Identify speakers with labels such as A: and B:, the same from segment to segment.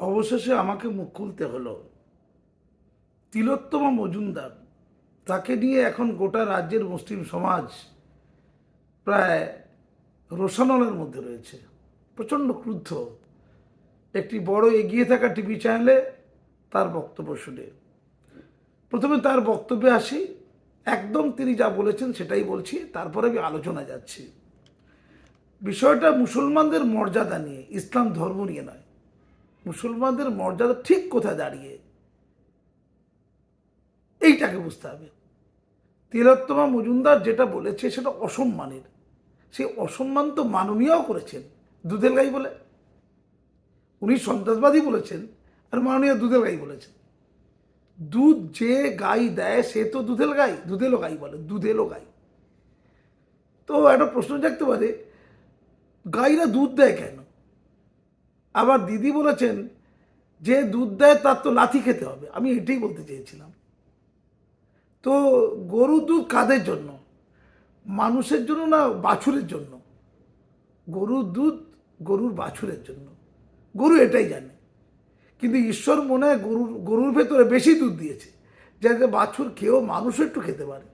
A: অবশেষে আমাকে মুখ খুলতে হলো। তিলোত্তমা মজুমদার, তাকে নিয়ে এখন গোটা রাজ্যের মুসলিম সমাজ প্রায় রোশানলের মধ্যে রয়েছে। প্রচণ্ড ক্রুদ্ধ। একটি বড় এগিয়ে থাকা টিভি চ্যানেলে তার বক্তব্য শুনে। প্রথমে তার বক্তব্যে আসি, একদম তিনি যা বলেছেন সেটাই বলছি, তারপরে আমি আলোচনা যাচ্ছি। বিষয়টা মুসলমানদের মর্যাদা নিয়ে, ইসলাম ধর্ম নিয়ে নয়। মুসলমানদের মর্যাদা ঠিক কোথায় দাঁড়িয়ে? এইটাকে বুঝতে হবে। তিলোত্তমা মজুমদার যেটা বলেছে সেটা অসম্মানের। সেই অসম্মান তো মাননীয়ও করেছেন দুধের গাই বলে। উনি সন্ত্রাসবাদী বলেছেন আর মাননীয় দুধের গাই বলেছেন। দুধ যে গাই দেয় সে তো দুধের গাই দুধেলো গাই বলে দুধেলো গাই তো একটা প্রশ্ন জাগতে পারে, গাইরা দুধ দেয় কেন? আবার দিদি বলেছেন যে দুধ দেয় তার তো লাথি খেতে হবে। আমি এটাই বলতে চেয়েছিলাম। তো গরুর দুধ কাদের জন্য? মানুষের জন্য না বাছুরের জন্য? গরুর দুধ গরুর বাছুরের জন্য। গরু এটাই জানে। কিন্তু ঈশ্বর মনে হয় গরুর গরুর ভেতরে বেশি দুধ দিয়েছে, যাতে বাছুর খেয়েও মানুষও একটু খেতে পারে।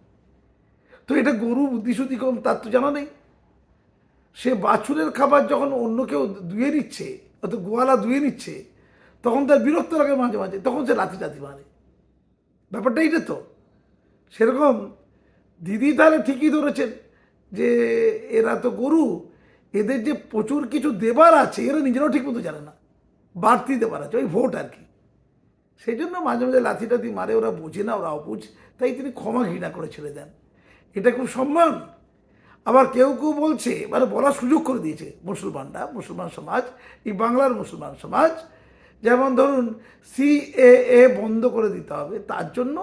A: তো এটা গরু বুদ্ধিশুদ্ধি কম, তার তো জানা নেই। সে বাছুরের খাবার যখন অন্য কেউ ধুয়ে নিচ্ছে অত গোয়ালা ধুয়ে নিচ্ছে। তখন তার বিরক্ত লাগে মাঝে মাঝে, তখন সে লাথি টাথি মারে। ব্যাপারটা এইটা তো। সেরকম দিদি তাহলে ঠিকই ধরেছেন যে এরা তো গরু, এদের যে প্রচুর কিছু দেবার আছে, এরা নিজেরাও ঠিক মতো জানে না। বাড়তি দেবার আছে, ওই ভোট আর কি। সেই জন্য মাঝে মাঝে লাথি টাথি মারে, ওরা বোঝে না ওরা অবুঝ তাই তিনি ক্ষমা ঘৃণা করে ছেড়ে দেন। এটা খুব সম্মান। আবার কেউ কেউ বলছে মানে বলার সুযোগ করে দিয়েছে, মুসলমানরা, মুসলমান সমাজ, এই বাংলার মুসলমান সমাজ। যেমন ধরুন সিএএ বন্ধ করে দিতে হবে, তার জন্য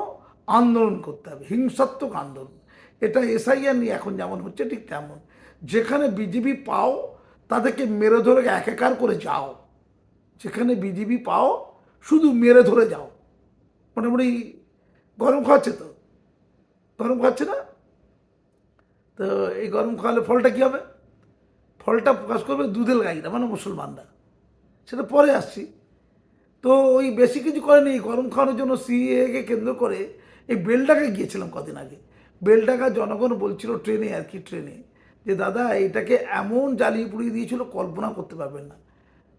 A: আন্দোলন করতে হবে, হিংসাত্মক আন্দোলন। এটা এসআইআর নিয়ে এখন যেমন হচ্ছে, ঠিক তেমন। যেখানে বিজেপি পাও, তাদেরকে মেরে ধরে একাকার করে যাও। যেখানে বিজেপি পাও, শুধু মেরে ধরে যাও। মোটামুটি গরম খাওয়াচ্ছে তো? গরম খাচ্ছে না? তো এই গরম খাওয়ালে ফলটা কী হবে? ফলটা প্রকাশ করবে দুধের গাইরা মানে মুসলমানরা। সেটা পরে আসছি। তো ওই বেশি কিছু করেনি গরম খাওয়ানোর জন্য সিএকে কেন্দ্র করে এই বেলডাকা গিয়েছিলাম কদিন আগে। বেলডাকা জনগণ বলছিল ট্রেনে আর কি, ট্রেনে। যে দাদা, এটাকে এমন জ্বালিয়ে পুড়িয়ে দিয়েছিল, কল্পনা করতে পারবেন না।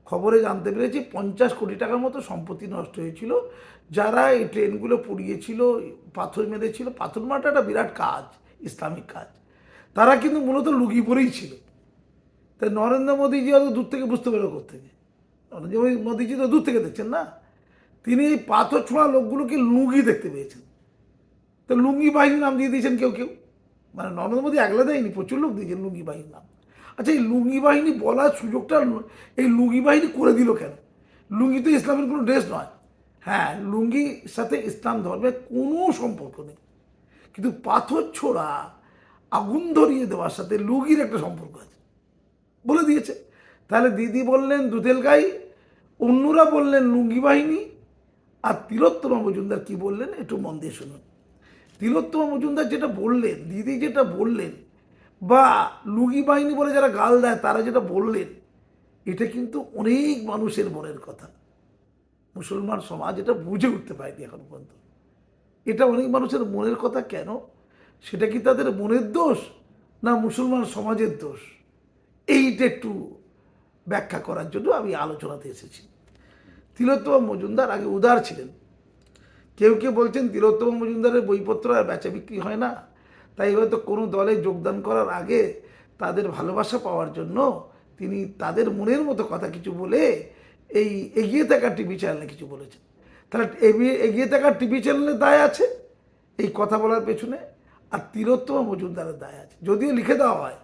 A: খবরে জানতে পেরেছি, পঞ্চাশ কোটি টাকার মতো সম্পত্তি নষ্ট হয়েছিল। যারা এই ট্রেনগুলো পুড়িয়েছিল, পাথর মেরেছিল, পাথর মারাটা একটা বিরাট কাজ, ইসলামিক কাজ। তারা কিন্তু মূলত লুকিয়ে পরেই ছিল। তাই নরেন্দ্র মোদীজি অত দূর থেকে বুঝতে পারবে কোথেকে নরেন্দ্র মোদীজি তো দূর থেকে দেখছেন না। তিনি এই পাথর ছোঁড়া লোকগুলোকে লুঙ্গি দেখতে পেয়েছেন। তো লুঙ্গি বাহিনী নাম দিয়ে দিয়েছেন কেউ কেউ? মানে নরেন্দ্র মোদী একলা দেয়নি, প্রচুর লোক দিয়েছেন লুঙ্গি বাহিনীর নাম। আচ্ছা এই লুঙ্গি বাহিনী বলার সুযোগটা এই লুঙ্গি বাহিনী করে দিল কেন? লুঙ্গি তো ইসলামের কোনো ড্রেস নয়। হ্যাঁ লুঙ্গির সাথে ইসলাম ধর্মের কোনো সম্পর্ক নেই। কিন্তু পাথর ছোড়া আগুন ধরিয়ে দেওয়ার সাথে লুগির একটা সম্পর্ক আছে। বলে দিয়েছে। তাহলে দিদি বললেন, দুধেল গাই, অন্যরা বললেন, লুঙ্গি বাহিনী, আর তিলোত্তমা মজুমদার কি বললেন, একটু মন দিয়ে শুনুন। তিলোত্তমা মজুমদার যেটা বললেন, দিদি যেটা বললেন, বা লুঙ্গি বাহিনী বলে যারা গাল দেয়, তারা যেটা বললেন, এটা কিন্তু অনেক মানুষের মনের কথা। মুসলমান সমাজ এটা বুঝে উঠতে পারেনি এখন পর্যন্ত। এটা অনেক মানুষের মনের কথা কেন? সেটা কি তাদের মনের দোষ না মুসলমান সমাজের দোষ? এইটা একটু ব্যাখ্যা করার জন্য আমি আলোচনাতে এসেছি। তিলোত্তমা মজুমদার আগে উদার ছিলেন। কেউ কেউ বলছেন তিলোত্তমা মজুমদারের বইপত্র আর বেচা বিক্রি হয় না। তাই হয়তো কোনো দলে যোগদান করার আগে তাদের ভালোবাসা পাওয়ার জন্য তিনি তাদের মনের মতো কথা কিছু বলে এই এগিয়ে থাকা টিভি চ্যানেলে কিছু বলেছেন। তাহলে এগিয়ে থাকা টিভি চ্যানেলে দায় আছে এই কথা বলার পেছনে? আর তিলোত্তমা মজুমদারের দায় আছে। যদিও লিখে দেওয়া হয়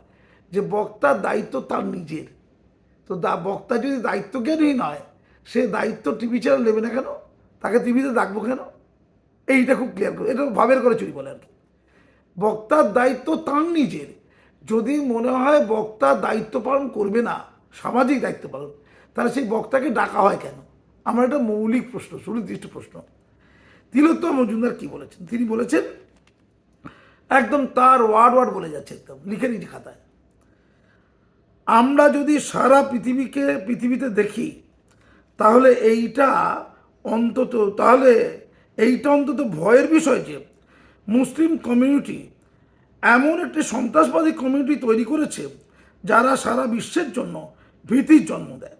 A: যে বক্তার দায়িত্ব তার নিজের। তো দা, বক্তা যদি দায়িত্বজ্ঞানই নয়, সে দায়িত্ব টিভি চ্যানেল নেবে না কেন? তাকে টিভিতে ডাকবো কেন? এইটা খুব ক্লিয়ার করে। এটা ভাবের করে চুরি বলে আর কি। বক্তার দায়িত্ব তার নিজের। যদি মনে হয় বক্তা দায়িত্ব পালন করবে না, সামাজিক দায়িত্ব পালন, তাহলে সেই বক্তাকে ডাকা হয় কেন? আমার একটা মৌলিক প্রশ্ন, সুনির্দিষ্ট প্রশ্ন। তিলোত্তম মজুমদার কি বলেছেন? তিনি বলেছেন একদম তার ওয়ার্ড ওয়ার্ড বলে যাচ্ছে একদম, লিখে নিচ্ছে খাতায়। আমরা যদি সারা পৃথিবীকে, পৃথিবীতে দেখি, তাহলে এইটা অন্তত, তাহলে এইটা অন্তত ভয়ের বিষয় যে মুসলিম কমিউনিটি এমন একটি সন্ত্রাসবাদী কমিউনিটি তৈরি করেছে যারা সারা বিশ্বের জন্য ভীতির জন্ম দেয়।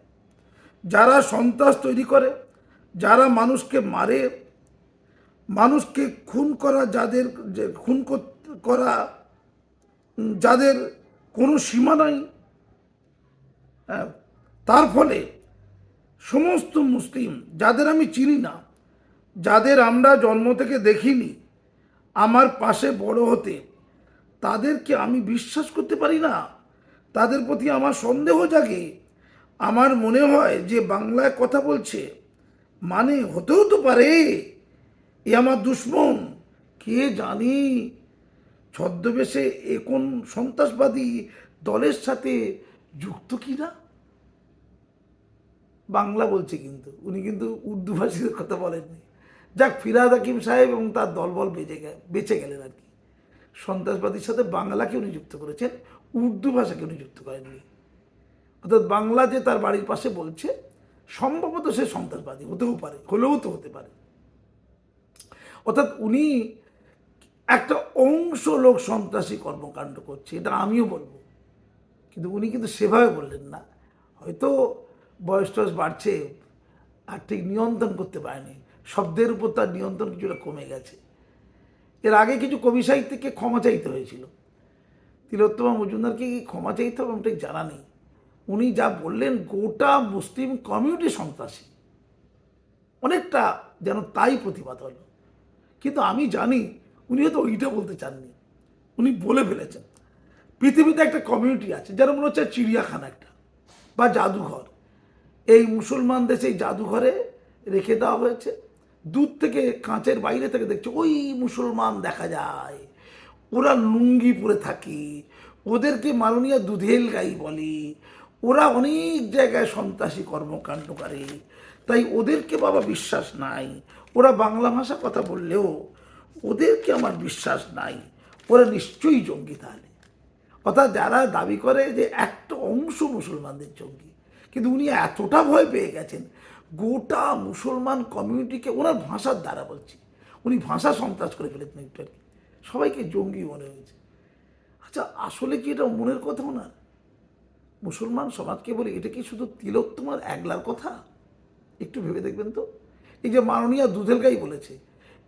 A: যারা সন্ত্রাস তৈরি করে, যারা মানুষকে মারে, মানুষকে খুন করা, যাদের যে খুন কর- করা যাদের কোনো সীমা নাই হ্যাঁ, তার ফলে সমস্ত মুসলিম যাদের আমি চিনি না যাদের আমরা জন্ম থেকে দেখিনি আমার পাশে বড় হতে তাদেরকে আমি বিশ্বাস করতে পারি না। তাদের প্রতি আমার সন্দেহ জাগে। আমার মনে হয় যে বাংলায় কথা বলছে মানে হতেও তো পারে। এ আমার দুশ্মন কে জানি? ছদ্মবেশে এ কোন সন্ত্রাসবাদী দলের সাথে যুক্ত কি না বাংলা বলছে কিন্তু, উনি কিন্তু উর্দু ভাষীদের কথা বলেননি। যাক, ফিরাদ হাকিম সাহেব এবং তার দলবল বেঁচে বেঁচে গেলেন আর কি। সন্ত্রাসবাদীর সাথে বাংলাকে উনি যুক্ত করেছেন উর্দু ভাষাকে উনি যুক্ত করেননি। অর্থাৎ বাংলা যে তার বাড়ির পাশে বলছে, সম্ভবত সে সন্ত্রাসবাদী হতেও পারে, হলেও তো হতে পারে। অর্থাৎ উনি একটা অংশ লোক সন্ত্রাসী কর্মকাণ্ড করছে, এটা আমিও বলব। কিন্তু উনি কিন্তু সেভাবে বললেন না। হয়তো বয়স টয়স বাড়ছে, আর ঠিক নিয়ন্ত্রণ করতে পারেনি। শব্দের উপর তার নিয়ন্ত্রণ কিছুটা কমে গেছে। এর আগে কিছু কবি সাহিত্যিককে ক্ষমা চাইতে হয়েছিল। তিলোত্তমা মজুমদারকে কি ক্ষমা চাইতে হবে ঠিক জানা নেই। উনি যা বললেন, গোটা মুসলিম কমিউনিটি সন্ত্রাসী। অনেকটা যেন তাই প্রতিবাদ হলো। কিন্তু আমি জানি উনি হয়তো ওইটা বলতে চাননি। উনি বলে ফেলেছেন। পৃথিবীতে একটা কমিউনিটি আছে, যারা মনে হচ্ছে চিড়িয়াখানা একটা বা জাদুঘর। এই মুসলমান দেশে এই জাদুঘরে রেখে দেওয়া হয়েছে। দূর থেকে, কাঁচের বাইরে থেকে দেখছে, ওই মুসলমান দেখা যায়। ওরা লুঙ্গি পরে থাকে, ওদেরকে মাননীয় দুধেল গাই বলে। ওরা অনেক জায়গায় সন্ত্রাসী কর্মকাণ্ড করে। তাই ওদেরকে বাবা বিশ্বাস নাই। ওরা বাংলা ভাষা কথা বললেও ওদেরকে আমার বিশ্বাস নাই। ওরা নিশ্চয়ই জঙ্গি তাহলে। অর্থাৎ যারা দাবি করে যে একটা অংশ মুসলমানদের জঙ্গি, কিন্তু উনি এতটা ভয় পেয়ে গেছেন, গোটা মুসলমান কমিউনিটিকে ওনার ভাষার দ্বারা বলছি। উনি ভাষা সন্ত্রাস করে ফেলেছেন একটু আর কি সবাইকে জঙ্গি মনে হয়েছে। আচ্ছা আসলে কি এটা মনের কথা ওনার? মুসলমান সমাজকে বলে এটা কি শুধু তিলোত্তমার একলার কথা? একটু ভেবে দেখবেন তো। এই যে মাননীয় দুধেল গাই বলেছে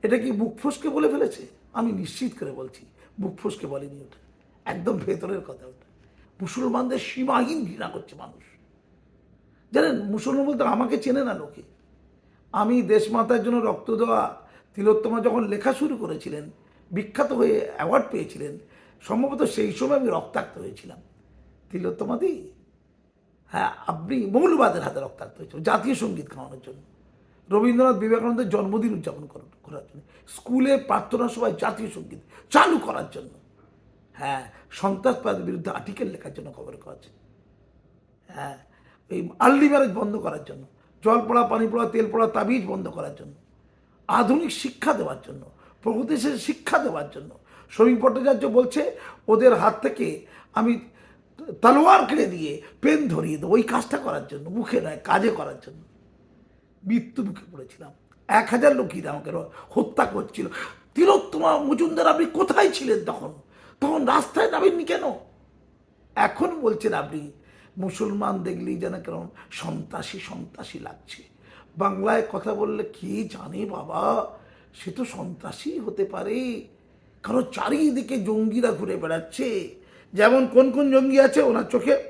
A: এটা কি বুক ফসকে বলে ফেলেছে? আমি নিশ্চিত করে বলছি, বুক ফসকে বলেনি ওটা। একদম ভেতরের কথা ওটা। মুসলমানদের সীমাহীন ঘৃণা করছে মানুষ। জানেন, মুসলমান বলতে আমাকে চেনে না লোকে। আমি দেশমাতার জন্য রক্ত দেওয়া তিলোত্তমা যখন লেখা শুরু করেছিলেন, বিখ্যাত হয়ে অ্যাওয়ার্ড পেয়েছিলেন, সম্ভবত সেই সময় আমি রক্তাক্ত হয়েছিলাম। তিলোত্তমাদি হ্যাঁ আপনি মৌলবাদের হাতে রক্তাক্ত হয়েছিল জাতীয় সংগীত খাওয়ানোর জন্য। রবীন্দ্রনাথ বিবেকানন্দের জন্মদিন উদযাপন করার জন্য। স্কুলে প্রার্থনা সভায় জাতীয় সংগীত চালু করার জন্য। হ্যাঁ সন্ত্রাসবাদের বিরুদ্ধে আর্টিকেল লেখার জন্য খবর কাছে হ্যাঁ এই আর্লি ম্যারেজ বন্ধ করার জন্য। জল পড়া পানি পড়া তেল পড়া তাবিজ বন্ধ করার জন্য। আধুনিক শিক্ষা দেওয়ার জন্য। প্রগতিশীল শিক্ষা দেওয়ার জন্য। শ্রমিক ভট্টাচার্য বলছে, ওদের হাত থেকে আমি তলোয়ার কেড়ে দিয়ে পেন ধরিয়ে দেবো। ওই কাজটা করার জন্য, মুখে নয়, কাজে করার জন্য। মৃত্যু মুখে পড়েছিলাম। এক হাজার লোকই আমাকে হত্যা করছিল। তিলোত্তমা, মজুমদার আপনি কোথায় ছিলেন তখন? তখন রাস্তায় নামেননি কেন? এখন বলছেন আপনি মুসলমান দেখলেই যেন কেন সন্ত্রাসী সন্ত্রাসী লাগছে। বাংলায় কথা বললে কি জানে বাবা? সে তো সন্ত্রাসী হতে পারে। কারণ চারিদিকে জঙ্গিরা ঘুরে বেড়াচ্ছে। যেমন কোন কোন জঙ্গি আছে ওনার চোখে?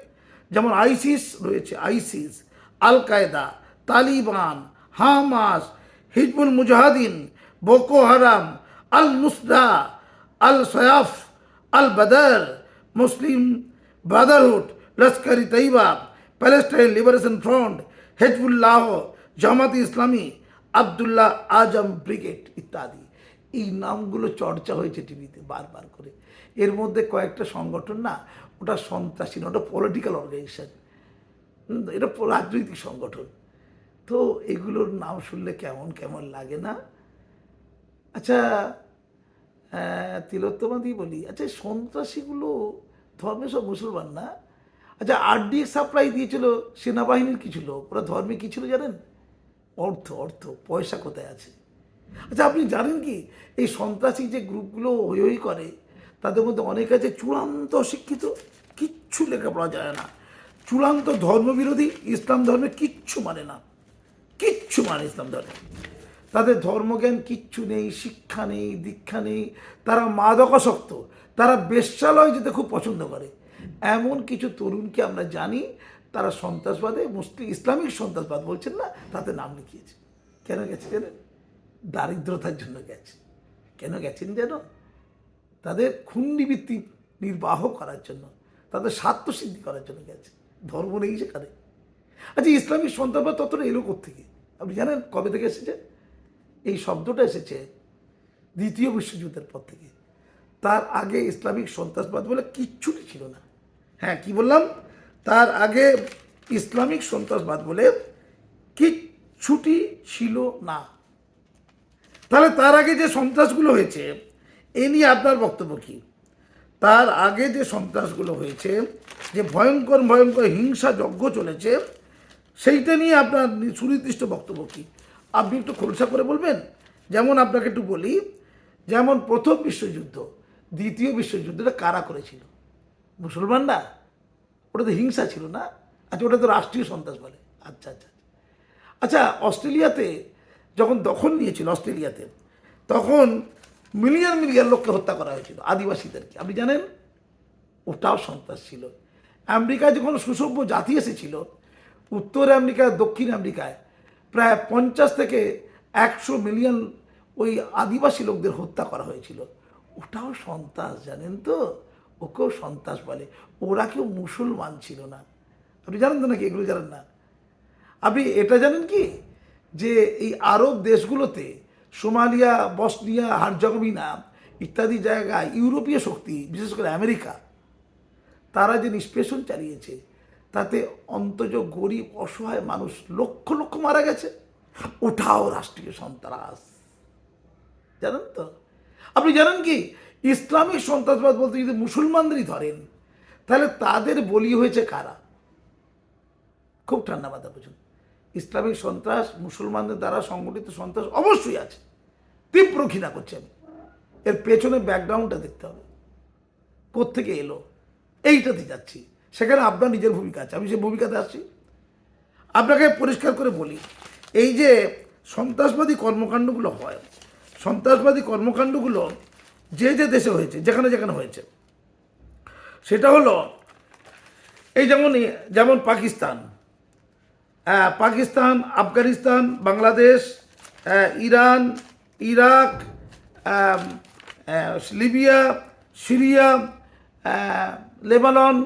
A: যেমন আইসিস রয়েছে, ISIS al Qaeda Taliban, Hamas, Hizbul Mujahideen, Boko Haram al Nusra আল সয়াফ আল বদর Muslim brotherhood Lashkar e Taiba Palestine liberation front, Hezbollah, Jamaat Islami, Abdullah Azzam brigade ইত্যাদি। এই নামগুলো চর্চা হয়েছে টিভিতে বারবার করে। এর মধ্যে কয়েকটা সংগঠন না, ওটা সন্ত্রাসী না, ওটা পলিটিক্যাল অর্গানাইজেশন এটা রাজনৈতিক সংগঠন। তো এগুলোর নাম শুনলে কেমন কেমন লাগে না? আচ্ছা তিলোত্তমাদি বলি আচ্ছা সন্ত্রাসীগুলো ধর্মে সব মুসলমান না? আচ্ছা আরডি সাপ্লাই দিয়েছিল সেনাবাহিনীর কিছু লোক, ওরা ধর্মে কি ছিল জানেন? অর্থ অর্থ, পয়সা কোথায় আছে? আচ্ছা আপনি জানেন কি, এই সন্ত্রাসী যে গ্রুপগুলো হই হই করে, তাদের মধ্যে অনেক আছে চূড়ান্ত অশিক্ষিত, কিচ্ছু লেখাপড়া যায় না। চূড়ান্ত ধর্মবিরোধী, ইসলাম ধর্মে কিচ্ছু মানে না। কিচ্ছু মানে ইসলাম ধর্মে। তাদের ধর্মজ্ঞান কিচ্ছু নেই, শিক্ষা নেই, দীক্ষা নেই, তারা মাদকাসক্ত, তারা বেশ্যালয় যেতে খুব পছন্দ করে। এমন কিছু তরুণকে আমরা জানি, তারা সন্ত্রাসবাদে, মুসলিম, ইসলামিক সন্ত্রাসবাদ বলছেন না তাতে নাম লিখিয়েছে। কেন গেছে জানেন? দারিদ্রতার জন্য গেছে। কেন গেছেন যেন? তাদের খুন্ডিবৃত্তি নির্বাহ করার জন্য, তাদের স্বার্থসিদ্ধি করার জন্য গেছে। ধর্ম নেই সেখানে। আচ্ছা ইসলামিক সন্ত্রাসবাদ ততটা এলো থেকে আপনি জানেন কবে থেকে এসেছে? এই শব্দটা এসেছে দ্বিতীয় বিশ্বযুদ্ধের পর থেকে। তার আগে ইসলামিক সন্ত্রাসবাদ বলে কিচ্ছুটি ছিল না। হ্যাঁ কি বললাম? তার আগে ইসলামিক সন্ত্রাসবাদ বলে কিচ্ছুটি ছিল না। তাহলে তার আগে যে সন্ত্রাসগুলো হয়েছে, এ নিয়ে আপনার বক্তব্য কী? তার আগে যে সন্ত্রাসগুলো হয়েছে, যে ভয়ঙ্কর ভয়ঙ্কর হিংসা যজ্ঞ চলেছে সেইটা নিয়ে আপনার সুনির্দিষ্ট বক্তব্য কী? আপনি একটু খোলসা করে বলবেন? যেমন আপনাকে একটু বলি, যেমন প্রথম বিশ্বযুদ্ধ, দ্বিতীয় বিশ্বযুদ্ধটা কারা করেছিল? মুসলমানরা? ওটা তো হিংসা ছিল না? আচ্ছা ওটা তো রাষ্ট্রীয় সন্ত্রাস বলে। আচ্ছা আচ্ছা আচ্ছা। অস্ট্রেলিয়াতে যখন দখল নিয়েছিল অস্ট্রেলিয়াতে, তখন মিলিয়ন মিলিয়ন লোককে হত্যা করা হয়েছিল, আদিবাসীদেরকে। আপনি জানেন? ওটাও সন্ত্রাস ছিল। আমেরিকায় যখন সুসভ্য জাতি এসেছিল উত্তর আমেরিকা দক্ষিণ আমেরিকায় প্রায় পঞ্চাশ থেকে একশো মিলিয়ন ওই আদিবাসী লোকদের হত্যা করা হয়েছিল। ওটাও সন্ত্রাস, জানেন তো? ওকেও সন্ত্রাস বলে। ওরা কেউ মুসলমান ছিল না। আপনি জানেন তো নাকি? এগুলো জানেন না? আপনি এটা জানেন কি? যে এই আরব দেশগুলোতে সোমালিয়া, বসনিয়া হারজগমিনা ইত্যাদি জায়গায় ইউরোপীয় শক্তি, বিশেষ করে আমেরিকা, তারা যে নিষ্পেষণ চালিয়েছে তাতে অন্তজ গরিব, অসহায় মানুষ লক্ষ লক্ষ মারা গেছে। ওটাও রাষ্ট্রীয় সন্ত্রাস। জানেন তো? আপনি জানেন কি? ইসলামিক সন্ত্রাসবাদ বলতে যদি মুসলমানদেরই ধরেন, তাহলে তাদের বলি হয়েছে কারা? খুব ঠান্ডা মাথা বুঝুন। ইসলামিক সন্ত্রাস মুসলমানদের দ্বারা সংগঠিত সন্ত্রাস অবশ্যই আছে। তীব্র ঘৃণা করছি আমি। এর পেছনে ব্যাকগ্রাউন্ডটা দেখতে হবে। কোত্থেকে এলো? এইটাতে যাচ্ছি। সেখানে আপনার নিজের ভূমিকা আছে। আমি সেই ভূমিকাতে আসছি। আপনাকে পরিষ্কার করে বলি এই যে সন্ত্রাসবাদী কর্মকাণ্ডগুলো হয় সন্ত্রাসবাদী কর্মকাণ্ডগুলো যে যে দেশে হয়েছে যেখানে যেখানে হয়েছে সেটা হলো এই যেমন যেমন পাকিস্তান আহ, Pakistan Afghanistan Bangladesh Iran Iraq Libya Syria Lebanon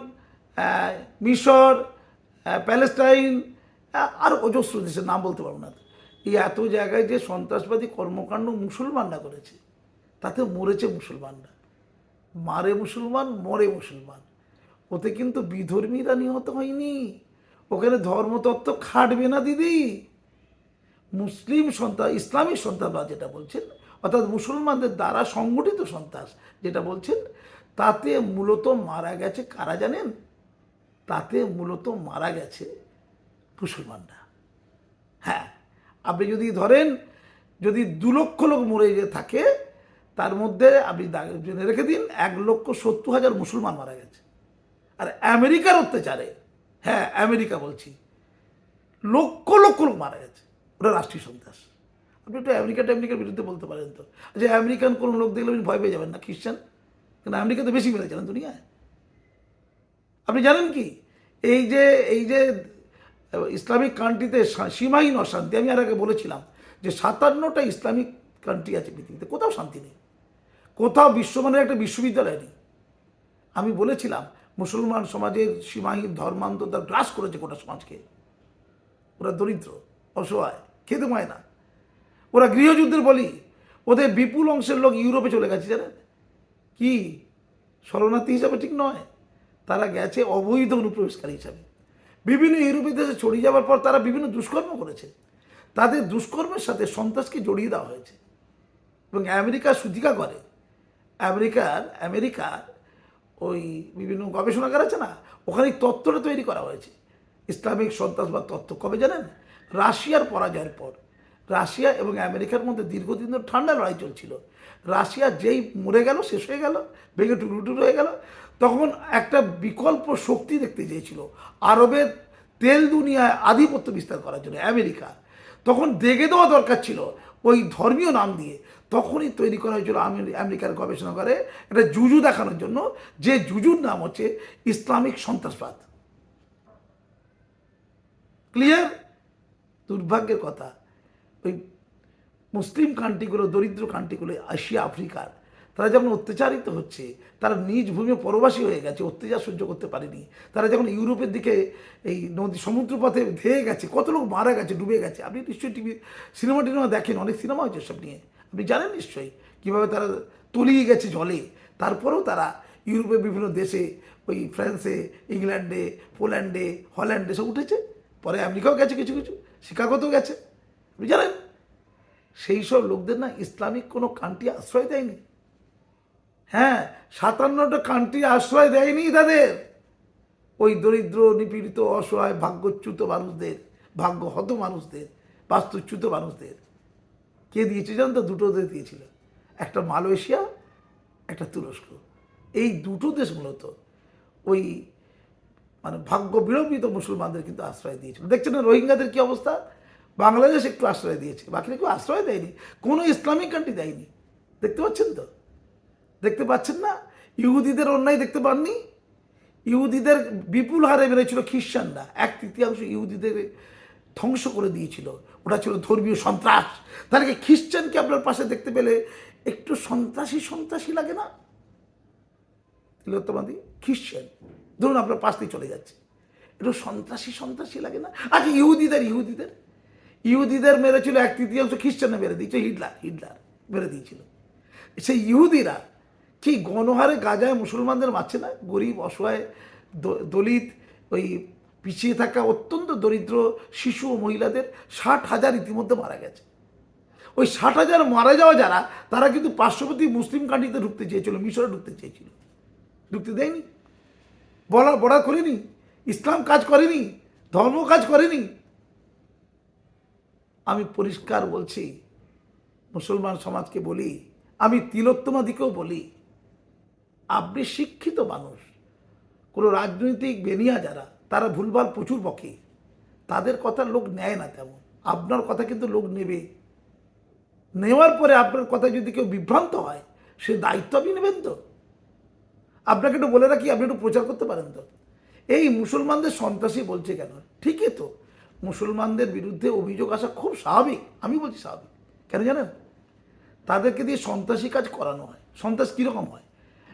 A: মিশর প্যালেস্টাইন আর অজস্র দেশের নাম বলতে পারব না। এই এত জায়গায় যে সন্ত্রাসবাদী কর্মকাণ্ড মুসলমানরা করেছে, তাতে মরেছে মুসলমানরা। মারে মুসলমান, মরে মুসলমান। ওতে কিন্তু বিধর্মীরা নিহত হয়নি। ওখানে ধর্মতত্ত্ব খাটবে না দিদি। মুসলিম সন্ত্রাস ইসলামিক সন্ত্রাসবাদ যেটা বলছেন, অর্থাৎ মুসলমানদের দ্বারা সংগঠিত সন্ত্রাস যেটা বলছেন, তাতে মূলত মারা গেছে কারা জানেন? তাতে মূলত মারা গেছে মুসলমানরা। হ্যাঁ আপনি যদি ধরেন, যদি দু লক্ষ লোক মরে যে থাকে, তার মধ্যে আপনি জেনে রেখে দিন, এক লক্ষ সত্তর হাজার মুসলমান মারা গেছে। আর আমেরিকার অত্যাচারে হ্যাঁ আমেরিকা বলছি, লক্ষ লক্ষ লোক মারা গেছে। ওটা রাষ্ট্রীয় সন্ত্রাস। আপনি একটু আমেরিকা আমেরিকার বিরুদ্ধে বলতে পারেন তো। যে আমেরিকান কোনো লোক দেখলে আপনি ভয় পেয়ে যাবেন না, খ্রিস্টান? কিন্তু আমেরিকাতে বেশি মেরেছে না দুনিয়ায়? আপনি জানেন কি? এই যে এই যে, ইসলামিক কান্ট্রিতে সীমাহীন অশান্তি, আমি আর আগে বলেছিলাম যে সাতান্নটা ইসলামিক কান্ট্রি আছে পৃথিবীতে, কোথাও শান্তি নেই। কোথাও বিশ্বমানের একটা বিশ্ববিদ্যালয় নেই। আমি বলেছিলাম, মুসলমান সমাজের সীমাহীন ধর্মান্ততা গ্রাস করেছে গোটা সমাজকে। ওরা দরিদ্র, অসহায়, খেতে পায় না। ওরা গৃহযুদ্ধের বলি, ওদের বিপুল অংশের লোক ইউরোপে চলে গেছে, জানেন? কি? শরণার্থী হিসাবে ঠিক নয়। তারা গেছে অবৈধ অনুপ্রবেশকারী হিসাবে। বিভিন্ন ইউরোপীয় দেশে ছড়িয়ে যাওয়ার পর তারা বিভিন্ন দুষ্কর্ম করেছে। তাদের দুষ্কর্মের সাথে সন্ত্রাসকে জড়িয়ে দেওয়া হয়েছে। এবং আমেরিকা সুতিকা করে। আমেরিকার আমেরিকার ওই বিভিন্ন গবেষণাগার আছে না? ওখানে তত্ত্বটা তৈরি করা হয়েছে। ইসলামিক সন্ত্রাসবাদ তত্ত্ব কবে জানেন? রাশিয়ার পরাজয়ের পর। রাশিয়া এবং আমেরিকার মধ্যে দীর্ঘদিন ধরে ঠান্ডা লড়াই চলছিল। রাশিয়া যেই মরে গেল, শেষ হয়ে গেল, ভেঙে টুকরো টুকরো হয়ে গেল, তখন একটা বিকল্প শক্তি দেখতে চেয়েছিল, আরবের তেল দুনিয়ায় আধিপত্য বিস্তার করার জন্য, আমেরিকা। তখন দেখে দেওয়া দরকার ছিল ওই ধর্মীয় নাম দিয়ে। তখনই তৈরি করা হয়েছিল আমেরিকার গবেষণা করে একটা জুজু দেখানোর জন্য, যে জুজুর নাম হচ্ছে ইসলামিক সন্ত্রাসবাদ। ক্লিয়ার? দুর্ভাগ্যের কথা। ওই মুসলিম কান্ট্রিগুলো, দরিদ্র কান্ট্রিগুলো, এশিয়া, আফ্রিকার, তারা যখন অত্যাচারিত হচ্ছে, তারা নিজ ভূমি পরবাসী হয়ে গেছে, অত্যাচার সহ্য করতে পারেনি। তারা যখন ইউরোপের দিকে এই নদী, সমুদ্রপথে ধেয়ে গেছে, কত লোক মারা গেছে, ডুবে গেছে। আপনি নিশ্চয়ই টিভি, সিনেমা, টিনেমা দেখেন, অনেক সিনেমা হয়েছে সব নিয়ে। আপনি জানেন নিশ্চয়ই কীভাবে তারা তলিয়ে গেছে জলে। তারপরেও তারা ইউরোপের বিভিন্ন দেশে, ওই ফ্রান্সে, ইংল্যান্ডে, পোল্যান্ডে, হল্যান্ডে সব উঠেছে। পরে আমেরিকাও গেছে কিছু কিছু, শিকাগোতেও গেছে। আপনি জানেন? সেই সব লোকদের না ইসলামিক কোনো কান্ট্রি আশ্রয় দেয়নি। হ্যাঁ সাতান্নটা কান্ট্রি আশ্রয় দেয়নি তাদের। ওই দরিদ্র, নিপীড়িত, অসহায়, ভাগ্যচ্যুত মানুষদের, ভাগ্যহত মানুষদের, বাস্তুচ্যুত মানুষদের। কে দিয়েছে জানেন তো? দুটো দেশ দিয়েছিল। একটা মালয়েশিয়া, একটা তুরস্ক। এই দুটো দেশ মূলত ওই মানে ভাগ্য বিড়ম্বিত মুসলমানদের কিন্তু আশ্রয় দিয়েছিল। দেখছেন রোহিঙ্গাদের কি অবস্থা? বাংলাদেশ একটু আশ্রয় দিয়েছে, বাকিরা কেউ আশ্রয় দেয়নি, কোনো ইসলামিক কান্ট্রি দেয়নি। দেখতে পাচ্ছেন তো? দেখতে পাচ্ছেন না? ইহুদিদের অন্যায় দেখতে পাননি? ইহুদিদের বিপুল হারে বেড়েছিল খ্রিস্টানরা, এক তৃতীয়াংশ ইহুদিদের ধ্বংস করে দিয়েছিল। ওটা ছিল ধর্মীয় সন্ত্রাস। তাহলে কি খ্রিস্টানকে আপনার পাশে দেখতে পেলে একটু সন্ত্রাসী সন্ত্রাসী লাগে না? তিলোত্তমাদি, খ্রিস্টান। ধরুন আপনার পাশ দিয়ে চলে যাচ্ছে। একটু সন্ত্রাসী সন্ত্রাসী লাগে না? আচ্ছা ইহুদিদের ইহুদিদের? ইহুদিদের মেরেছিল এক তৃতীয়াংশ খ্রিস্টানে মেরে দিয়েছে, হিটলার হিটলার মেরে দিয়েছিল। সেই ইহুদিরা কি গণহারে গাজায় মুসলমানদের মারছে না? গরিব, অসহায় দলিত, ওই পিছিয়ে থাকা অত্যন্ত দরিদ্র শিশু ও মহিলাদের ষাট হাজার ইতিমধ্যে মারা গেছে। ওই ষাট হাজার মারা যাওয়া যারা, তারা কিন্তু পার্শ্ববর্তী মুসলিম কান্ট্রিতে ঢুকতে চেয়েছিল, মিশরে ঢুকতে চেয়েছিল। ঢুকতে দেয়নি। বলা বড়া করেনি, ইসলাম কাজ করেনি, ধর্ম কাজ করেনি আমি পরিষ্কার বলছি, মুসলমান সমাজকে বলি, আমি তিলোত্তমাদিকেও বলি, আপনি শিক্ষিত মানুষ, কোনো রাজনৈতিক বেনিয়া যারা, তারা ভুলভাল প্রচুর বকে, তাদের কথা লোক নেয় না তেমন, আপনার কথা কিন্তু লোক নেবে। নেওয়ার পরে আপনার কথা যদি কেউ বিভ্রান্ত হয়, সে দায়িত্ব আপনি নেবেন তো? আপনাকে একটু বলে রাখি, আপনি একটু প্রচার করতে পারেন তো? এই মুসলমানদের সন্ত্রাসী বলছে কেন? ঠিকই তো মুসলমানদের বিরুদ্ধে অভিযোগ আসা খুব স্বাভাবিক। আমি বলছি স্বাভাবিক। কেন জানেন? তাদেরকে দিয়ে সন্ত্রাসী কাজ করানো হয়। সন্ত্রাস কীরকম হয়?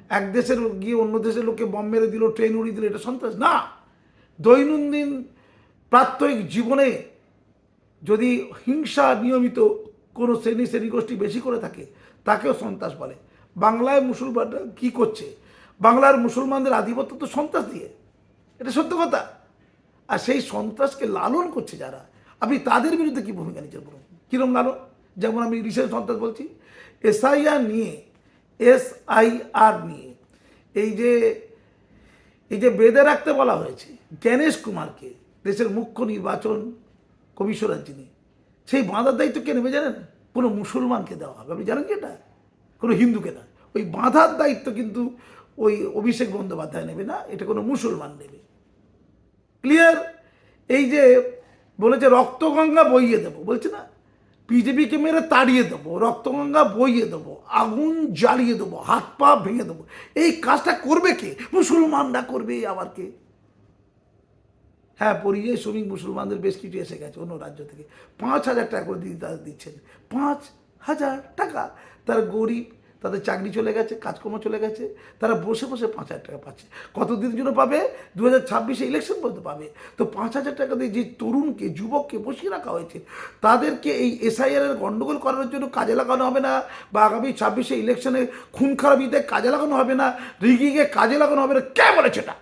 A: এক দেশের গিয়ে অন্য দেশের লোককে বম মেরে দিল, ট্রেন উড়িয়ে দিল, এটা সন্ত্রাস? না! দৈনন্দিন প্রাত্যহিক জীবনে যদি হিংসা নিয়মিত কোনো শ্রেণি শ্রেণীগোষ্ঠী বেশি করে থাকে, তাকেও সন্ত্রাস বলে। বাংলায় মুসলমানরা কী করছে? বাংলার মুসলমানদের আধিপত্য তো সন্ত্রাস দিয়ে। এটা সত্য কথা। আর সেই সন্ত্রাসকে লালন করছে যারা, আপনি তাদের বিরুদ্ধে কী ভূমিকা নিচ্ছেন বলুন কীরকম লালন? যেমন আমি রিসেন্ট সন্ত্রাস বলছি, এসআইআর নিয়ে এসআইআর নিয়ে, এই যে এই যে বেঁধে রাখতে বলা হয়েছে, জ্ঞানেশ কুমারকে, দেশের মুখ্য নির্বাচন কমিশনার যিনি, সেই বাঁধার দায়িত্ব কে নেবে জানেন? কোনো মুসলমানকে দেওয়া হবে। আপনি জানেন কি এটা? কোনো হিন্দুকে না। ওই বাঁধার দায়িত্ব কিন্তু ওই অভিষেক বন্দ্যোপাধ্যায় নেবে না, এটা কোনো মুসলমান নেবে। ক্লিয়ার এই যে বলেছে, রক্তগঙ্গা বইয়ে দেবো। বলছে না? বিজেপিকে মেরে তাড়িয়ে দেবো, রক্তগঙ্গা বইয়ে দেবো, আগুন জ্বালিয়ে দেবো, হাত পা ভেঙে দেবো। এই কাজটা করবে কে? মুসলমানরা করবে আবার কে? হ্যাঁ পরিযায়ী শ্রমিক মুসলমানদের বেশ কিছু এসে গেছে অন্য রাজ্য থেকে। পাঁচ হাজার টাকা করে দিদি দিচ্ছেন। পাঁচ হাজার টাকা। তার গরিব তাদের চাকরি চলে গেছে, কাজকর্ম চলে গেছে, তারা বসে বসে পাঁচ হাজার টাকা পাচ্ছে। কতদিন জন্য পাবে? দু হাজার ছাব্বিশে ইলেকশন পর্যন্ত পাবে। তো পাঁচ হাজার টাকা দিয়ে যে তরুণকে, যুবককে বসিয়ে রাখা হয়েছে, তাদেরকে এই এসআইআর এর গণ্ডগোল করার জন্য কাজে লাগানো হবে না, বা আগামী ছাব্বিশে ইলেকশনে খুন খারাপিতে কাজে লাগানো হবে না রিগিংয়ে কাজে লাগানো হবে না। কে বলেছে এটা?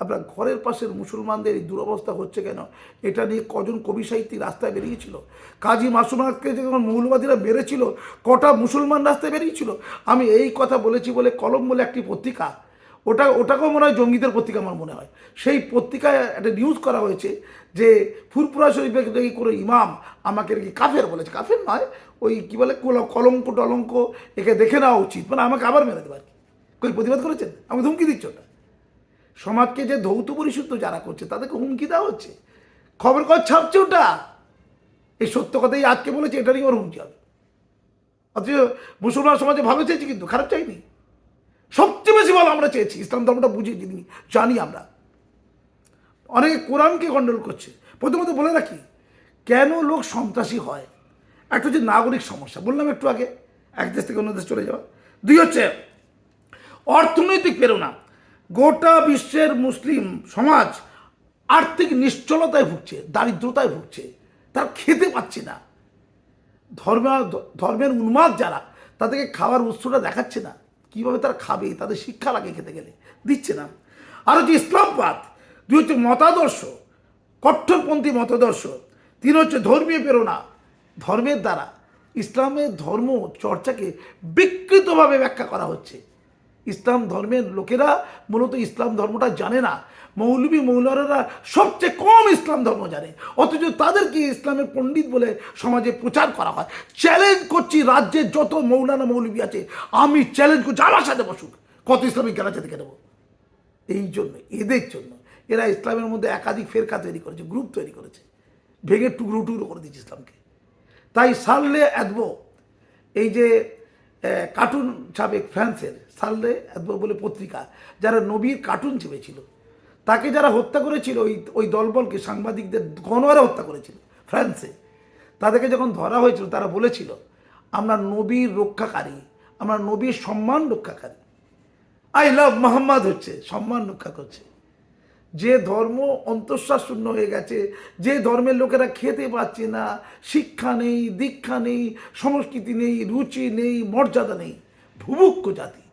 A: আপনার ঘরের পাশের মুসলমানদের এই দুরবস্থা হচ্ছে কেন? এটা নিয়ে কজন কবি সাহিত্যিক রাস্তায় বেরিয়েছিল? কাজী মাসুমাকে যখন মৌলবাদীরা বেড়েছিল, কটা মুসলমান রাস্তায় বেরিয়েছিল? আমি এই কথা বলেছি বলে কলম বলে একটি পত্রিকা, ওটা, ওটাকেও মনে হয় জঙ্গিদের পত্রিকা আমার মনে হয়। সেই পত্রিকায় একটা নিউজ করা হয়েছে যে ফুরপুরা শরীফের নাকি কোনো ইমাম আমাকে নাকি কাফের বলেছে। কাফের নয়, ওই কী বলে কলঙ্ক টলঙ্ক, একে দেখে নেওয়া উচিত। মানে আমাকে আবার মেরে দেবে আর কি। কই, প্রতিবাদ করেছেন? আমাকে ধুমকি দিচ্ছ ওটা। সমাজকে যে ধৌত পরিশুদ্ধ যারা করছে, তাদেরকে হুমকি দেওয়া হচ্ছে। খবর কর ছাপছে ওটা। এই সত্য কথাই আজকে বলেছে, এটা নিয়ে ওর হুমকি হবে। অথচ মুসলমান সমাজে ভালো চেয়েছি কিন্তু, খারাপ চাইনি। সবচেয়ে বেশি ভালো আমরা চেয়েছি, ইসলাম ধর্মটা বুঝে যিনি জানি আমরা। অনেকে কোরআনকে গন্ডল করছে। প্রথমত বলে রাখি, কেন লোক সন্ত্রাসী হয়? একটা হচ্ছে নাগরিক সমস্যা। বললাম একটু আগে, এক দেশ থেকে অন্য দেশ চলে যাওয়া। দুই হচ্ছে, অর্থনৈতিক প্রেরণা। গোটা বিশ্বের মুসলিম সমাজ আর্থিক নিশ্চলতায় ভুগছে, দারিদ্রতায় ভুগছে, তার খেতে পাচ্ছে না। ধর্ম, ধর্মের উন্মাদ যারা, তাদেরকে খাওয়ার উৎসটা দেখাচ্ছে না। কীভাবে তারা খাবে? তাদের শিক্ষা লাগে খেতে গেলে, দিচ্ছে না। আর হচ্ছে ইসলামবাদ, দুই হচ্ছে মতাদর্শ, কট্টরপন্থী মতাদর্শ, তিন হচ্ছে ধর্মীয় প্রেরণা। ধর্মের দ্বারা ইসলামের ধর্ম চর্চাকে বিকৃতভাবে ব্যাখ্যা করা হচ্ছে। ইসলাম ধর্মের লোকেরা মূলত ইসলাম ধর্মটা জানে না। মৌলবী মৌলারা সবচেয়ে কম ইসলাম ধর্ম জানে। অথচ তাদেরকে ইসলামের পণ্ডিত বলে সমাজে প্রচার করা হয়। চ্যালেঞ্জ করছি রাজ্যের যত মৌলানা মৌলবী আছে, আমি চ্যালেঞ্জ করছি, আমার সাথে বসুক। কত ইসলামিক গ্যালাচে থেকে দেবো এই জন্য, এদের জন্য এরা ইসলামের মধ্যে একাধিক ফেরকা তৈরি করেছে, গ্রুপ তৈরি করেছে। ভেঙে টুকরো টুকরো করে দিয়েছে ইসলামকে। তাই সারলে অ্যাদবো, এই যে কার্টুন ছাপে ফ্রান্সের অ্যাদবো বলে পত্রিকা, যারা নবীর কার্টুন চেপেছিল। তাকে যারা হত্যা করেছিল, ওই ওই দলবলকে সাংবাদিকদের গণহারে হত্যা করেছিল, ফ্রান্সে। তাদেরকে যখন ধরা হয়েছিল, তারা বলেছিল, আমরা নবীর রক্ষাকারী, আমরা নবীর সম্মান রক্ষাকারী। আই লাভ মোহাম্মদ হচ্ছে, সম্মান রক্ষা করছে। যে ধর্ম অন্তঃশ্বাস শূন্য হয়ে গেছে, যে ধর্মের লোকেরা খেতে পাচ্ছে না, শিক্ষা নেই, দীক্ষা নেই, সংস্কৃতি নেই, রুচি নেই, মর্যাদা নেই ভুভুক্ষ জাতি।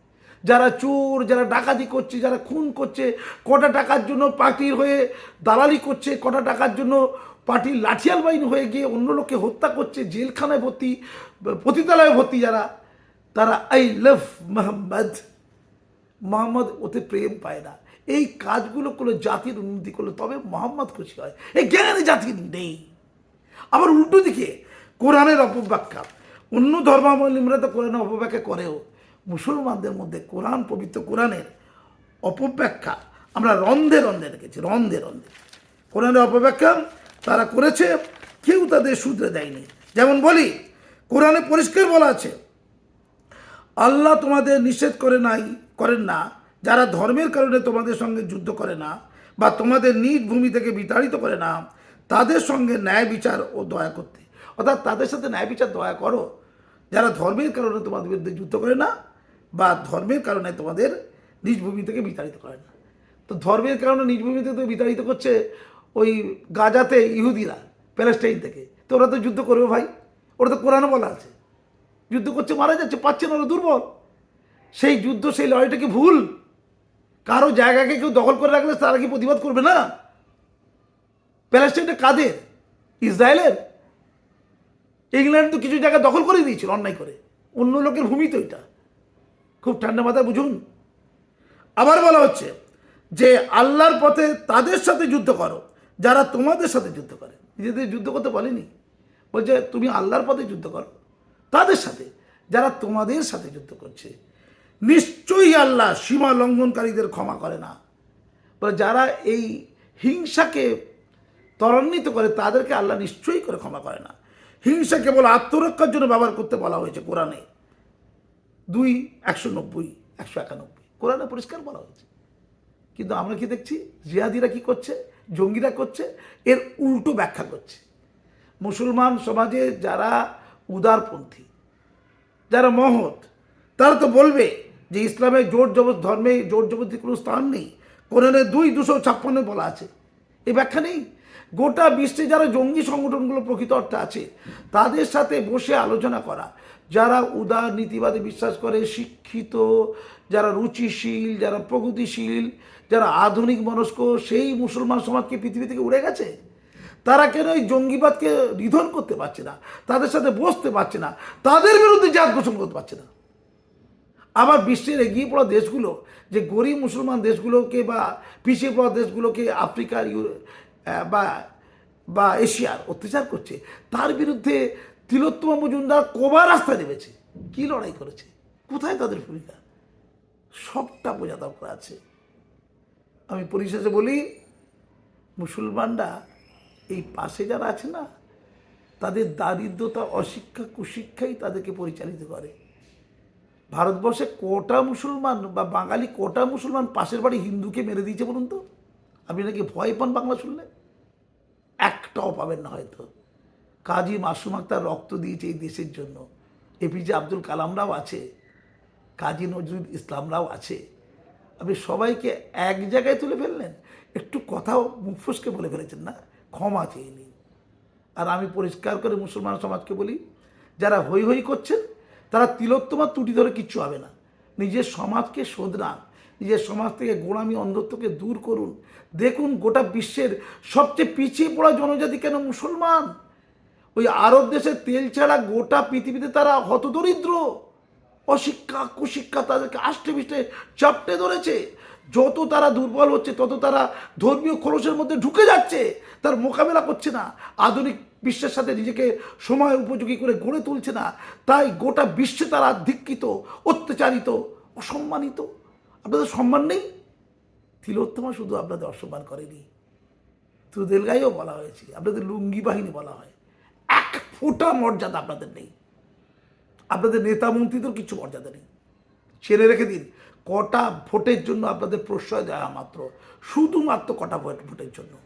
A: যারা চোর, যারা ডাকাতি করছে, যারা খুন করছে, কটা টাকার জন্য পার্টির হয়ে দালালি করছে, কটা টাকার জন্য পার্টির লাঠিয়াল বাহিনী হয়ে গিয়ে অন্য লোককে হত্যা করছে, জেলখানায় ভর্তি, পতিতালয়ে ভর্তি যারা, তারা আই লাভ মোহাম্মদ। মোহাম্মদ ওতে প্রেম পায় না। এই কাজগুলো করলে জাতির উন্নতি করলে তবে মোহাম্মদ খুশি হয়। এই জ্ঞান জাতির নেই। আবার উল্টো দিকে, কোরআনের অপব্যাখ্যা। অন্য ধর্মাবলম্বীরা তো কোরআনের অপব্যাখ্যা করেও। মুসলমানদের মধ্যে কোরআন, পবিত্র কোরআনের অপব্যাখ্যা, আমরা রন্ধে রন্ধে রেখেছি রন্ধে রন্ধে। কোরআনের অপব্যাখ্যা তারা করেছে, কেউ তাদের সূত্রে দেয়নি। যেমন বলি, কোরআনে পরিষ্কার বলা আছে, আল্লাহ তোমাদের নিষেধ করে নাই, করেন না, যারা ধর্মের কারণে তোমাদের সঙ্গে যুদ্ধ করে না, বা তোমাদের নিজ ভূমি থেকে বিতাড়িত করে না, তাদের সঙ্গে ন্যায় বিচার ও দয়া করতে। অর্থাৎ তাদের সাথে ন্যায় বিচার, দয়া করো। যারা ধর্মের কারণে তোমাদের বিরুদ্ধে যুদ্ধ করে না বা ধর্মের কারণে তোমাদের নিজ ভূমি থেকে বিতাড়িত করে না। তো ধর্মের কারণে নিজ ভূমি থেকে বিতাড়িত করছে ওই গাজাতে ইহুদিরা, প্যালেস্টাইন থেকে। তো ওরা তো যুদ্ধ করবে ভাই। ওরা তো কোরআনে বলা আছে। যুদ্ধ করছে, মারা যাচ্ছে, পাচ্ছে না, ওরা দুর্বল। সেই যুদ্ধ, সেই লড়াইটা কি ভুল? কারও জায়গাকে কেউ দখল করে রাখলে তারা কি প্রতিবাদ করবে না? প্যালেস্টাইনটা কাদের? ইসরায়েলের? ইংল্যান্ড তো কিছু জায়গা দখল করে দিয়েছিল, অন্যায় করে। অন্য লোকের ভূমি তো এটা। খুব ঠান্ডা মাথায় বুঝুন। আবার বলা হচ্ছে যে আল্লাহর পথে তাদের সাথে যুদ্ধ করো, যারা তোমাদের সাথে যুদ্ধ করে। নিজেদের যুদ্ধ করতে বলেনি? বলছে, তুমি আল্লাহর পথে যুদ্ধ করো, তাদের সাথে, যারা তোমাদের সাথে যুদ্ধ করছে। নিশ্চয়ই আল্লাহ সীমা লঙ্ঘনকারীদের ক্ষমা করে না। বলে যারা এই হিংসাকে ত্বরান্বিত করে, তাদেরকে আল্লাহ নিশ্চয়ই করে ক্ষমা করে না। হিংসা কেবল আত্মরক্ষার জন্য ব্যবহার করতে বলা হয়েছে কোরআনে। দুই একশো নব্বই, একশো একানব্বই। কোরআনে পরিষ্কার বলা হয়েছে। কিন্তু আমরা কি দেখছি? জিহাদিরা কি করছে? জঙ্গিরা করছে? এর উল্টো ব্যাখ্যা করছে। মুসলমান সমাজে যারা উদারপন্থী, যারা মহৎ, তারা তো বলবে যে ইসলামে জোর জবর, ধর্মে জোর জবরদস্তি কোনো স্থান নেই। কোরআনে দুই দুশো ছাপ্পান্ন বলা আছে। এই ব্যাখ্যা নেই? গোটা বিশ্বে যারা জঙ্গি সংগঠনগুলো প্রকৃত অর্থে আছে, তাদের সাথে বসে আলোচনা করা যারা উদার নীতিবাদে বিশ্বাস করে, শিক্ষিত, যারা রুচিশীল, যারা প্রগতিশীল, যারা আধুনিক মনস্ক, সেই মুসলমান সমাজকে পৃথিবী থেকে উড়ে গেছে। তারা কেন এই জঙ্গিবাদকে নিধন করতে পারছে না? তাদের সাথে বসতে পারছে না? তাদের বিরুদ্ধে জাত ঘোষণ করতে পারছে না। আবার বিশ্বের এগিয়ে পড়া দেশগুলো, যে গরিব মুসলমান দেশগুলোকে বা পিছিয়ে পড়া দেশগুলোকে আফ্রিকার বা বা এশিয়ার অত্যাচার করছে, তার বিরুদ্ধে তিলোত্তমা মজুমদার কবার রাস্তা নেমেছে? কী লড়াই করেছে? কোথায় তাদের ভূমিকা? সবটা বোঝা দরকার আছে। আমি পরিশেষে বলি, মুসলমানরা এই পাশে যারা আছে না, তাদের দারিদ্রতা, অশিক্ষা, কুশিক্ষাই তাদেরকে পরিচালিত করে। ভারতবর্ষে কোটা মুসলমান বা বাঙালি কোটা মুসলমান পাশের বাড়ি হিন্দুকে মেরে দিয়েছে বলুন তো? আপনি নাকি ভয় পান বাংলা শুনলে? একটাও পাবেন না হয়তো। কাজী মাসুম আক্তার রক্ত দিয়েছে এই দেশের জন্য। এপিজে আব্দুল কালামরাও আছে, কাজী নজরুল ইসলামরাও আছে। আপনি সবাইকে এক জায়গায় তুলে ফেললেন? একটু কথাও মুখ ফসকে বলে ফেলেছেন না? ক্ষমা চেয়ে নিন। আর আমি পরিষ্কার করে মুসলমান সমাজকে বলি, যারা হই হই করছেন, তারা তিলোত্তমার ত্রুটি ধরে কিচ্ছু হবে না। নিজের সমাজকে শোধরান, নিজের সমাজ থেকে গোড়ামি অন্ধত্বকে দূর করুন। দেখুন গোটা বিশ্বের সবচেয়ে পিছিয়ে পড়া জনজাতি কেন মুসলমান? ওই আরব দেশের তেল ছাড়া গোটা পৃথিবীতে তারা হতদরিদ্র। অশিক্ষা, কুশিক্ষা তাদেরকে আষ্টে পিষ্টে চাপটে ধরেছে। যত তারা দুর্বল হচ্ছে, তত তারা ধর্মীয় খরচের মধ্যে ঢুকে যাচ্ছে। তার মোকাবেলা করছে না। আধুনিক বিশ্বের সাথে নিজেকে সময় উপযোগী করে গড়ে তুলছে না। তাই গোটা বিশ্বে তারা ধিক্ষিত অত্যাচারিত, অসম্মানিত। আপনাদের সম্মান নেই? তিলোত্তমা শুধু আপনাদের অসম্মান করেনি। তুদেলগাইও বলা হয়েছে। আপনাদের লুঙ্গি বাহিনী বলা হয়। ফোঁটা মর্যাদা আপনাদের নেই। আপনাদের নেতা মন্ত্রীদের কিছু মর্যাদা নেই। ছেড়ে রেখে দিন, কটা ভোটের জন্য আপনাদের প্রশ্রয় দেওয়া মাত্র, শুধুমাত্র কটা ভোট, ভোটের জন্য।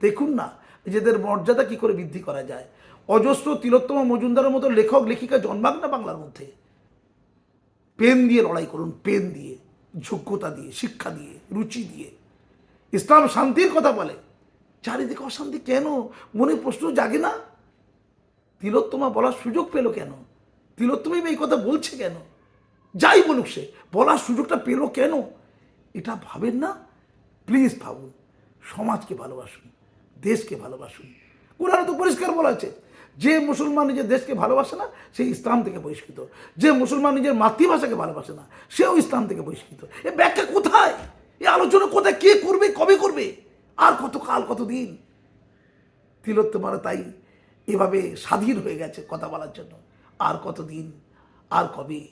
A: দেখুন না, নিজেদের মর্যাদা কি করে বৃদ্ধি করা যায়। অজস্র তিলোত্তম মজুমদারের মতো লেখক, লেখিকা জন্মাক না বাংলার মধ্যে? পেন দিয়ে লড়াই করুন, পেন দিয়ে, যোগ্যতা দিয়ে, শিক্ষা দিয়ে, রুচি দিয়ে। ইসলাম শান্তির কথা বলে। চারিদিকে অশান্তি কেন? মনে প্রশ্ন জাগে না? তিলোত্তমা বলার সুযোগ পেল কেন? তিলোত্তমাই এই কথা বলছে কেন? যাই বলুক সে, বলার সুযোগটা পেল কেন? এটা ভাবেন না? প্লিজ ভাবুন, সমাজকে ভালোবাসুন, দেশকে ভালোবাসুন। কোরআনে তো পরিষ্কার বলা আছে, যে মুসলমান নিজের দেশকে ভালোবাসে না সে ইসলাম থেকে বহিষ্কৃত। যে মুসলমান নিজের মাতৃভাষাকে ভালোবাসে না, সেও ইসলাম থেকে বহিষ্কৃত। এ ব্যাখ্যা কোথায়? এ আলোচনা কোথায়? কে করবে, কবে করবে? আর কত কাল কত দিন তিলোত্তমারা তাই এভাবে স্বাধীন হয়ে গেছে কথা বলার জন্য। আর কতদিন? আর কবে?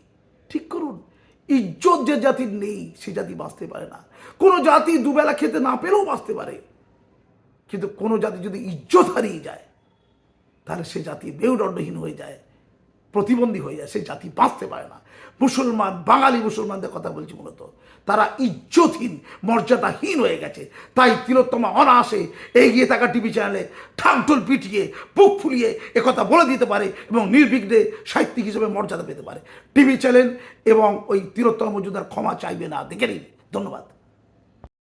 A: ঠিক করুন। ইজ্জত যে জাতির নেই, সে জাতি বাঁচতে পারে না। কোনো জাতি দুবেলা খেতে না পেলেও বাঁচতে পারে। কিন্তু কোনো জাতি যদি ইজ্জত হারিয়ে যায়, তাহলে সে জাতি মেরুদণ্ডহীন হয়ে যায়, প্রতিবন্ধী হয়ে যায়, সে জাতি বাঁচতে পারে না। মুসলমান, বাঙালি মুসলমানদের কথা বলছি মূলত। তারা ইজ্জতহীন, মর্যাদাহীন হয়ে গেছে। তাই তিলোত্তমা অনায়াসে এগিয়ে থাকা টিভি চ্যানেলে ঠাকঢোল পিটিয়ে, বুক ফুলিয়ে একথা বলে দিতে পারে এবং নির্বিঘ্নে সাহিত্যিক হিসেবে মর্যাদা পেতে পারে। টিভি চ্যানেল এবং ওই তিলোত্তমা মজুদার ক্ষমা চাইবে না। দেখে নিন। ধন্যবাদ।